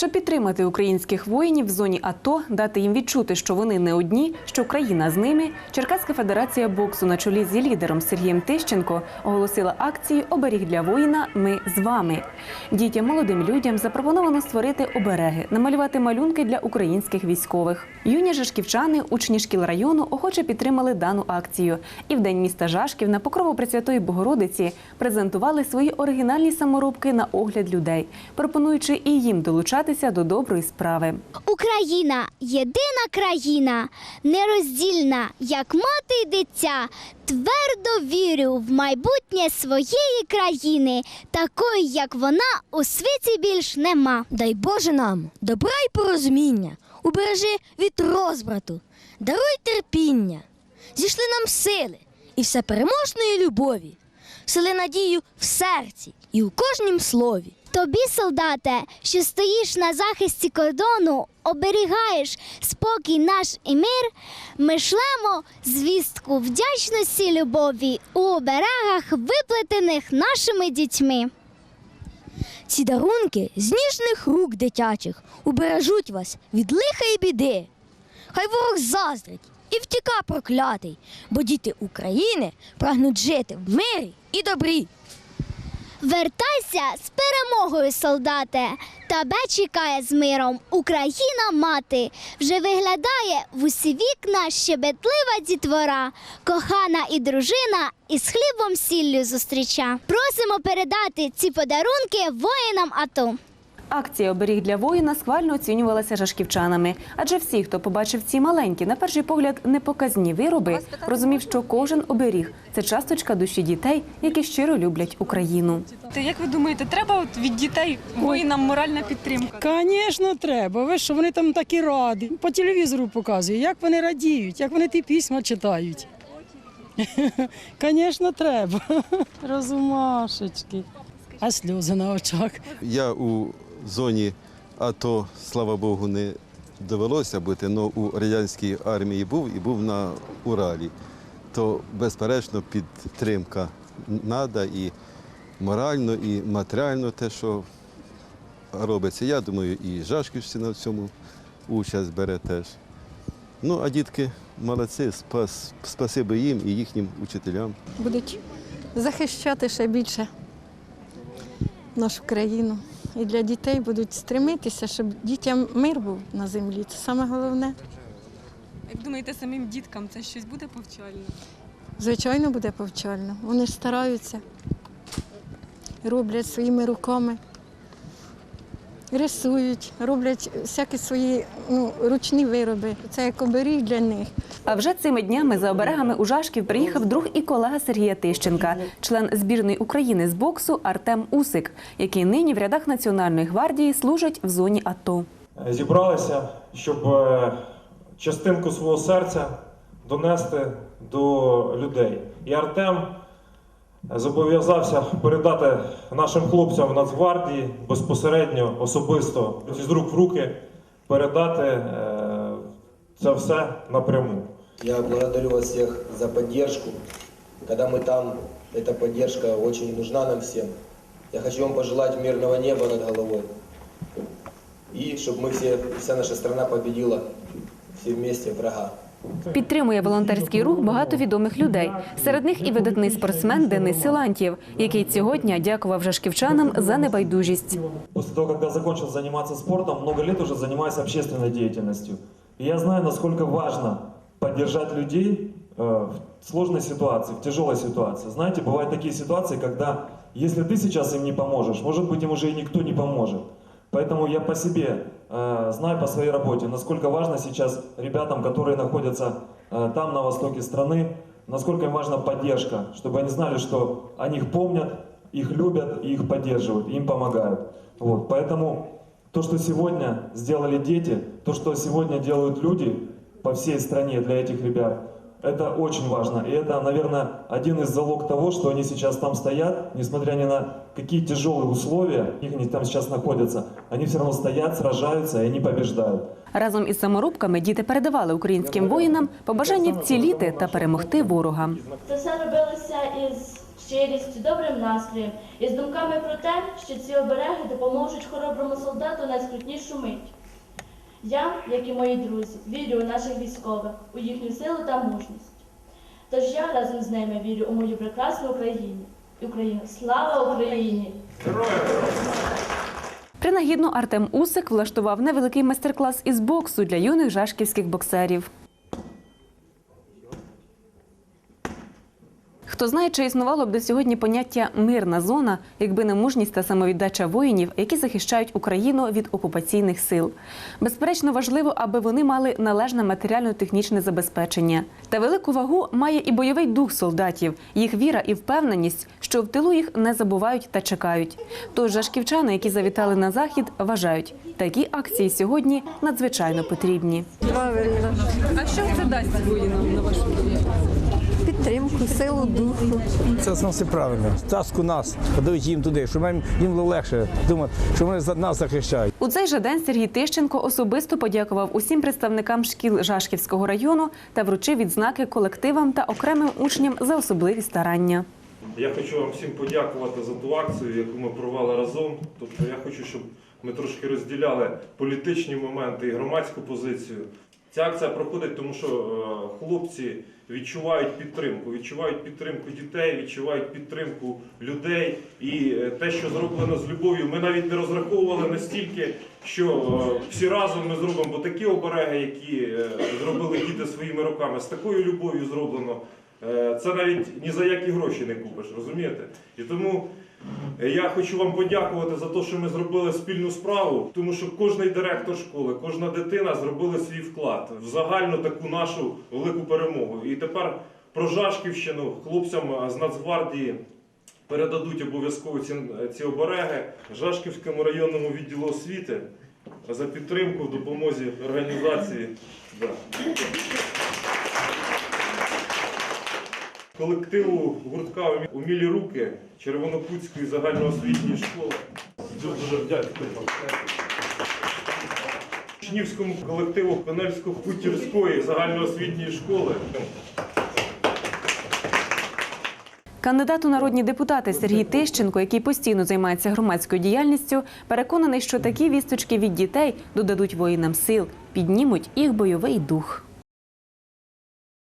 Щоб підтримати українських воїнів в зоні АТО, дати їм відчути, що вони не одні, що Україна з ними, Черкаська федерація боксу на чолі зі лідером Сергієм Тищенко оголосила акцію Оберіг для воїна. Ми з вами. Дітям, молодим людям запропоновано створити обереги, намалювати малюнки для українських військових. Юні жашківчани, учні шкіл району, охоче підтримали дану акцію. І в день міста Жашків на покрову Пресвятої Богородиці презентували свої оригінальні саморобки на огляд людей, пропонуючи і їм долучатися до доброї справи. Україна єдина країна, нероздільна, як мати й дитя. Твердо вірю в майбутнє своєї країни, такої, як вона, у світі більш нема. Дай Боже нам добра й порозуміння, убережи від розбрату, даруй терпіння, зійшли нам сили і всепереможної любові, сили надію в серці і у кожнім слові. Тобі, солдате, що стоїш на захисті кордону, оберігаєш спокій наш і мир, ми шлемо звістку вдячності любові у оберегах, виплетених нашими дітьми. Ці дарунки з ніжних рук дитячих убережуть вас від лиха і біди. Хай ворог заздрить і втіка проклятий, бо діти України прагнуть жити в мирі і добрі. Вертайся з перемогою, солдате. Тебе чекає з миром Україна мати. Вже виглядає в усі вікна щебетлива дітвора, кохана і дружина із хлібом сіллю зустріча. Просимо передати ці подарунки воїнам АТО. Акція Оберіг для воїна схвально оцінювалася жашківчанами, адже всі, хто побачив ці маленькі, на перший погляд, непоказні вироби, розумів, що кожен оберіг це часточка душі дітей, які щиро люблять Україну. Та як ви думаєте, треба от від дітей воїнам моральна підтримка? Звісно, треба. Ви що вони там такі раді. По телевізору показують, як вони радіють, як вони ті письма читають. Звісно, треба. Розумашечки. А сльози на очах. Я у зоні АТО, слава Богу, не довелося бути, але у радянській армії був і був на Уралі. То, безперечно, підтримка треба і морально, і матеріально те, що робиться. Я думаю, і Жашківщина в цьому участь бере теж. Ну, а дітки молодці, спас, спасибі їм і їхнім учителям. будуть захищати ще більше нашу країну. І для дітей будуть стремитися, щоб дітям мир був на землі. Це саме головне. Як думаєте, самим діткам це щось буде повчально? Звичайно, буде повчально. Вони ж стараються, роблять своїми руками, рисують, роблять всякі свої ну, ручні вироби. Це як оберіг для них. А вже цими днями за оберегами у Жашків приїхав друг і колега Сергія Тищенка, член збірної України з боксу Артем Усик, який нині в рядах Національної гвардії служить в зоні АТО. зібралися, щоб е, частинку свого серця донести до людей. І Артем зобов'язався передати нашим хлопцям в Нацгвардії безпосередньо, особисто з рук в руки передати е, це все напряму. Я благодарю вас всех за поддержку. Когда мы там, эта поддержка очень нужна нам всем. Я хочу вам пожелать мирного неба над головой. И чтобы мы все, вся наша страна победила все вместе врага. Підтримує волонтерський рух багато відомих людей. Серед них і видатний спортсмен Денис Силантьєв, який цього дня дякував жашківчанам за небайдужість. После того, как я закончил заниматься спортом, много лет уже занимаюсь общественной деятельностью. И я знаю, насколько важно поддержать людей э, в сложной ситуации, в тяжелой ситуации. Знаете, бывают такие ситуации, когда если ты сейчас им не поможешь, может быть, им уже и никто не поможет. Поэтому я по себе э, знаю по своей работе, насколько важно сейчас ребятам, которые находятся э, там, на востоке страны, насколько им важна поддержка, чтобы они знали, что о них помнят, их любят и их поддерживают, им помогают. Вот, поэтому то, что сегодня сделали дети, то, что сегодня делают люди по всей стране для этих ребят, это очень важно. И это, наверное, один из залог того, что они сейчас там стоят, несмотря ни на какие тяжелые условия, их они там сейчас находятся, они все равно стоят, сражаются, и они побеждают. Разом із саморобками діти передавали українським воїнам побажання вціліти та перемогти ворога. Це все робилося із щирістю, добрим настроєм і з думками про те, що ці обереги допоможуть хороброму солдату на скрутнішу мить. Я, як і мої друзі, вірю у наших військових, у їхню силу та мужність. Тож я разом з ними вірю у мою прекрасну Україну. Україну. Слава Україні! Принагідно Артем Усик влаштував невеликий майстер-клас із боксу для юних жашківських боксерів. Хто знає, чи існувало б до сьогодні поняття мирна зона, якби не мужність та самовіддача воїнів, які захищають Україну від окупаційних сил. Безперечно, важливо, аби вони мали належне матеріально-технічне забезпечення. Та велику вагу має і бойовий дух солдатів, їх віра і впевненість, що в тилу їх не забувають та чекають. Тож жашківчани, які завітали на захід, вважають, такі акції сьогодні надзвичайно потрібні. А що це дасть воїнам на вашу думку? Підтримку, силу духу. Це зовсім все правильно. Таску нас подають їм туди, щоб їм їм було легше думати, що вони за- нас захищають. У цей же день Сергій Тищенко особисто подякував усім представникам шкіл Жашківського району та вручив відзнаки колективам та окремим учням за особливі старання. Я хочу вам всім подякувати за ту акцію, яку ми провели разом. Тобто я хочу, щоб ми трошки розділяли політичні моменти і громадську позицію. Ця акція проходить, тому що е, хлопці відчувають підтримку, відчувають підтримку дітей, відчувають підтримку людей. І е, те, що зроблено з любов'ю, ми навіть не розраховували настільки, що е, всі разом ми зробимо, бо такі обереги, які е, зробили діти своїми руками, з такою любов'ю зроблено. Це навіть ні за які гроші не купиш, розумієте? І тому я хочу вам подякувати за те, що ми зробили спільну справу, тому що кожний директор школи, кожна дитина зробили свій вклад в загальну таку нашу велику перемогу. І тепер про Жашківщину хлопцям з Нацгвардії передадуть обов'язково ці, ці обереги Жашківському районному відділу освіти за підтримку в допомозі організації. Колективу гуртка Умілі руки Червонокутської загальноосвітньої школи. Дуже вдячний вам. Колективу Конельсько-Хутірської загальноосвітньої школи. Кандидат у народні депутати Сергій Тищенко, який постійно займається громадською діяльністю, переконаний, що такі вісточки від дітей додадуть воїнам сил, піднімуть їх бойовий дух.